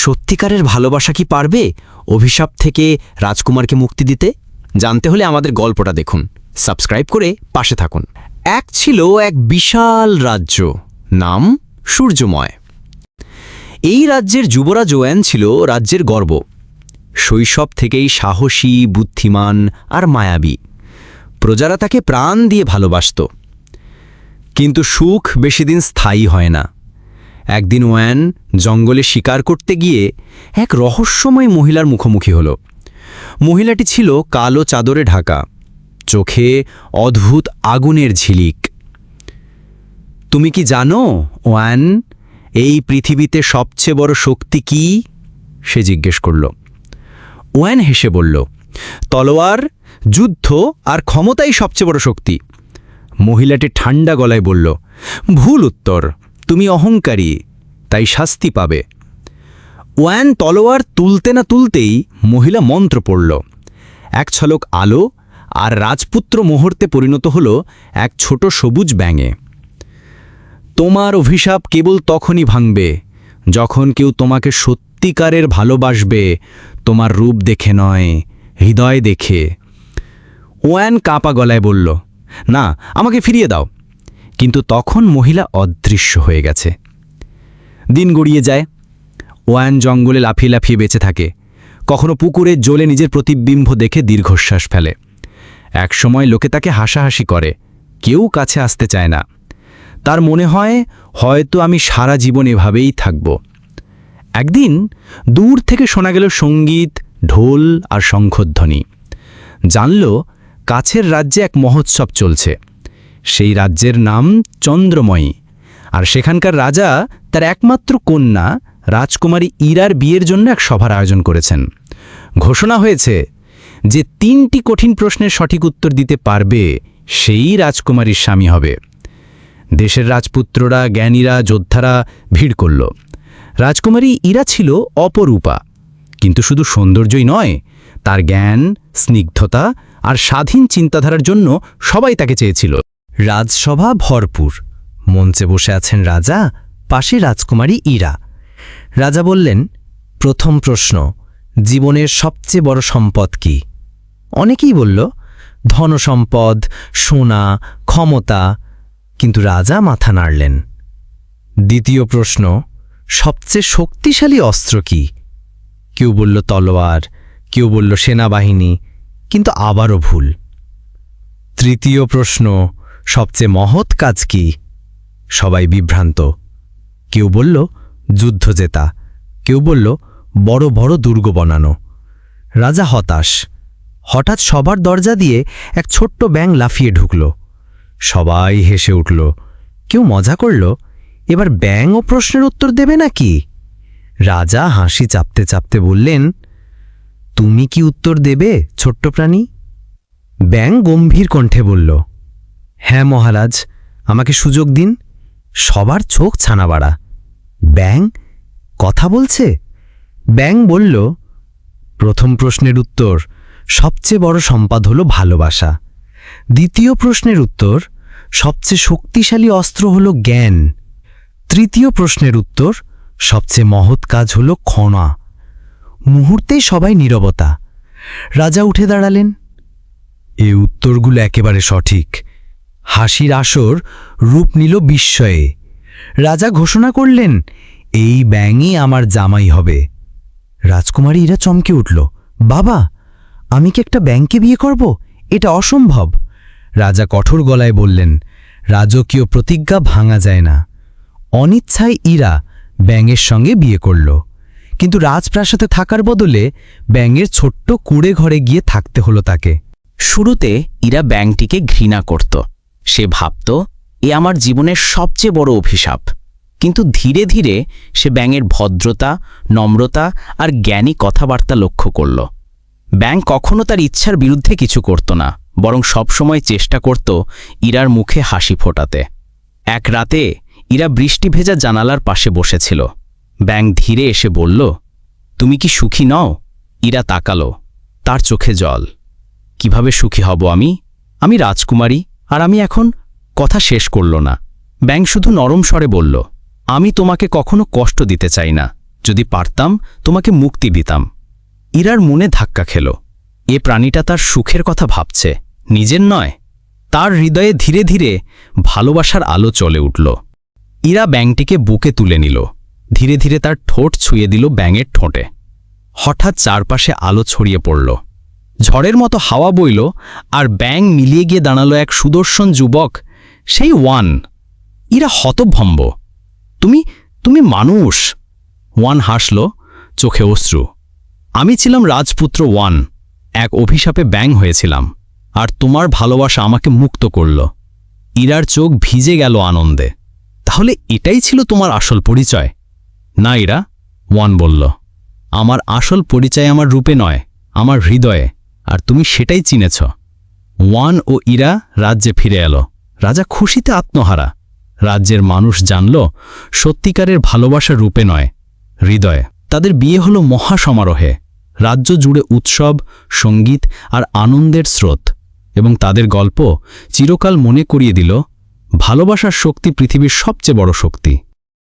সত্যিকারের ভালোবাসা কি পারবে? অভিশাপ থেকে রাজকুমারকে মুক্তি দিতে? জানতে হলে আমাদের গল্পটা দেখুন। সাবস্ক্রাইব করে পাশে থাকুন। এক ছিল এক বিশাল রাজ্য, নাম সূর্যময়। এই রাজ্যের যুবরাজ ওয়ান ছিল রাজ্যের গর্ব। শৈশব থেকেই সাহসী, বুদ্ধিমান আর মায়াবী। প্রজারা তাকে প্রাণ দিয়ে ভালোবাসত। কিন্তু সুখ বেশিদিন স্থায়ী হয় না। একদিন ওয়ান জঙ্গলে শিকার করতে গিয়ে এক রহস্যময় মহিলার মুখোমুখি হল। মহিলাটি ছিল কালো চাদরে ঢাকা, চোখে অদ্ভুত আগুনের ঝিলিক। তুমি কি জানো ওয়ান, এই পৃথিবীতে সবচেয়ে বড় শক্তি কি? সে জিজ্ঞেস করল। ওয়ান হেসে বলল, তলোয়ার, যুদ্ধ আর ক্ষমতাই সবচেয়ে বড় শক্তি। মহিলাটি ঠান্ডা গলায় বলল, ভুল উত্তর। তুমি অহংকারী, তাই শাস্তি পাবে। ওয়ান তলোয়ার তুলতে না তুলতেই মহিলা মন্ত্র পড়ল। এক ছলক আলো আর রাজপুত্র মুহূর্তে পরিণত হল এক ছোট সবুজ ব্যাঙে। তোমার অভিশাপ কেবল তখনই ভাঙবে যখন কেউ তোমাকে সত্যিকারের ভালোবাসবে, তোমার রূপ দেখে নয়, হৃদয় দেখে। ওয়ান কাঁপা গলায় বলল, না, আমাকে ফিরিয়ে দাও। কিন্তু তখন মহিলা অদৃশ্য হয়ে গেছে। দিন গড়িয়ে যায়, ওয়ান জঙ্গলে লাফিয়ে লাফিয়ে বেঁচে থাকে। কখনো পুকুরে জ্বলে নিজের প্রতিবিম্ব দেখে দীর্ঘশ্বাস ফেলে। একসময় লোকে তাকে হাসাহাসি করে, কেউ কাছে আসতে চায় না। তার মনে হয়, হয়তো আমি সারা জীবন এভাবেই থাকব। একদিন দূর থেকে শোনা গেল সংগীত, ঢোল আর শঙ্খধ্বনি। জানল, কাছের রাজ্যে এক মহোৎসব চলছে। সেই রাজ্যের নাম চন্দ্রময়ী। আর সেখানকার রাজা তার একমাত্র কন্যা রাজকুমারী ইরার বিয়ের জন্য এক সভার আয়োজন করেছেন। ঘোষণা হয়েছে যে তিনটি কঠিন প্রশ্নের সঠিক উত্তর দিতে পারবে সেই রাজকুমারীর স্বামী হবে। দেশের রাজপুত্ররা, জ্ঞানীরা, যোদ্ধারা ভিড় করল। রাজকুমারী ইরা ছিল অপরূপা, কিন্তু শুধু সৌন্দর্যই নয়, তার জ্ঞান, স্নিগ্ধতা আর স্বাধীন চিন্তাধারার জন্য সবাই তাকে চেয়েছিল। রাজসভা ভরপুর। মঞ্চে বসে আছেন রাজা, পাশে রাজকুমারী ইরা। রাজা বললেন, প্রথম প্রশ্ন, জীবনের সবচেয়ে বড় সম্পদ কি? অনেকেই বলল ধনসম্পদ সোনা, ক্ষমতা। কিন্তু রাজা মাথা নাড়লেন। দ্বিতীয় প্রশ্ন, সবচেয়ে শক্তিশালী অস্ত্র কি? কেউ বলল, তলোয়ার। কেউ বলল, সেনাবাহিনী। কিন্তু আবারও ভুল। তৃতীয় প্রশ্ন সবচেয়ে মহৎ কাজ কি? সবাই বিভ্রান্ত। কেউ বলল, যুদ্ধ জেতা। কেউ বলল, বড় বড় দুর্গ বানানো। রাজা হতাশ। হঠাৎ সবার দরজা দিয়ে এক ছোট্ট ব্যাং লাফিয়ে ঢুকল। সবাই হেসে উঠল। কেউ মজা করল, এবার ব্যাং ও প্রশ্নের উত্তর দেবে নাকি? রাজা হাসি চাপতে চাপতে বললেন, তুমি কি উত্তর দেবে, ছোট্ট প্রাণী? ব্যাং গম্ভীর কণ্ঠে বলল হ্যাঁ মহারাজ, আমাকে সুযোগ দিন। সবার চোখ ছানাবাড়া। ব্যাং, কথা বলছে? ব্যাং বলল, প্রথম প্রশ্নের উত্তর, সবচেয়ে বড় সম্পদ হল ভালোবাসা। দ্বিতীয় প্রশ্নের উত্তর, সবচেয়ে শক্তিশালী অস্ত্র হল জ্ঞান। তৃতীয় প্রশ্নের উত্তর, সবচেয়ে মহৎ কাজ হল ক্ষণা মুহূর্তেই সবাই নীরবতা। রাজা উঠে দাঁড়ালেন। এ উত্তরগুলো একেবারে সঠিক। হাসির আসর রূপ নিল বিস্ময়ে। রাজা ঘোষণা করলেন, এই ব্যাঙই আমার জামাই হবে। রাজকুমারী এরা চমকে উঠল, বাবা, আমি কি একটা ব্যাংকে বিয়ে করব? এটা অসম্ভব। রাজা কঠোর গলায় বললেন, রাজকীয় প্রতিজ্ঞা ভাঙা যায় না। অনিচ্ছায় ইরা ব্যাঙের সঙ্গে বিয়ে করল। কিন্তু রাজপ্রাসাদে থাকার বদলে ব্যাঙের ছোট্ট কুঁড়ে ঘরে গিয়ে থাকতে হলো তাকে। শুরুতে ইরা ব্যাংকটিকে ঘৃণা করত। সে ভাবত, এ আমার জীবনের সবচেয়ে বড় অভিশাপ। কিন্তু ধীরে ধীরে সে ব্যাঙের ভদ্রতা, নম্রতা আর জ্ঞানী কথাবার্তা লক্ষ্য করল। ব্যাং কখনো তার ইচ্ছার বিরুদ্ধে কিছু করত না, বরং সবসময় চেষ্টা করত ইরার মুখে হাসি ফোটাতে। এক রাতে ইরা বৃষ্টি ভেজা জানালার পাশে বসেছিল। ব্যাং ধীরে এসে বলল, তুমি কি সুখী নও? ইরা তাকালো, তার চোখে জল। কীভাবে সুখী হব আমি? আমি রাজকুমারী। আর আমি এখন কথা শেষ করল না। ব্যাং শুধু নরম স্বরে বলল, আমি তোমাকে কখনো কষ্ট দিতে চাই না। যদি পারতাম, তোমাকে মুক্তি দিতাম। ইরার মনে ধাক্কা খেল। এ প্রাণীটা তার সুখের কথা ভাবছে, নিজের নয়, তার হৃদয়ে ধীরে ধীরে ভালোবাসার আলো চলে উঠল। ইরা ব্যাংটিকে বুকে তুলে নিল। ধীরে ধীরে তার ঠোঁট ছুঁয়ে দিল ব্যাঙের ঠোঁটে। হঠাৎ চারপাশে আলো ছড়িয়ে পড়ল। ঝড়ের মতো হাওয়া বইল আর ব্যাং মিলিয়ে গিয়ে দাঁড়াল এক সুদর্শন যুবক। সেই ওয়ান। ইরা হতভম্ব। তুমি তুমি মানুষ। ওয়ান হাসল, চোখে অশ্রু। আমি ছিলাম রাজপুত্র ওয়ান। এক অভিশাপে ব্যাং হয়েছিলাম। আর তোমার ভালোবাসা আমাকে মুক্ত করল। ইরার চোখ ভিজে গেল আনন্দে। তাহলে এটাই ছিল তোমার আসল পরিচয়? না, ইরা, ওয়ান বলল। আমার আসল পরিচয় আমার রূপে নয়, আমার হৃদয়ে। আর তুমি সেটাই চিনেছ। ওয়ান ও ইরা রাজ্যে ফিরে এলো। রাজা খুশিতে আত্মহারা। রাজ্যের মানুষ জানল, সত্যিকারের ভালোবাসা রূপে নয়, হৃদয়ে। তাদের বিয়ে হলো মহাসমারোহে। রাজ্য জুড়ে উৎসব, সংগীত আর আনন্দের স্রোত। এবং তাদের গল্প চিরকাল মনে করিয়ে দিল, ভালোবাসার শক্তি পৃথিবীর সবচেয়ে বড় শক্তি।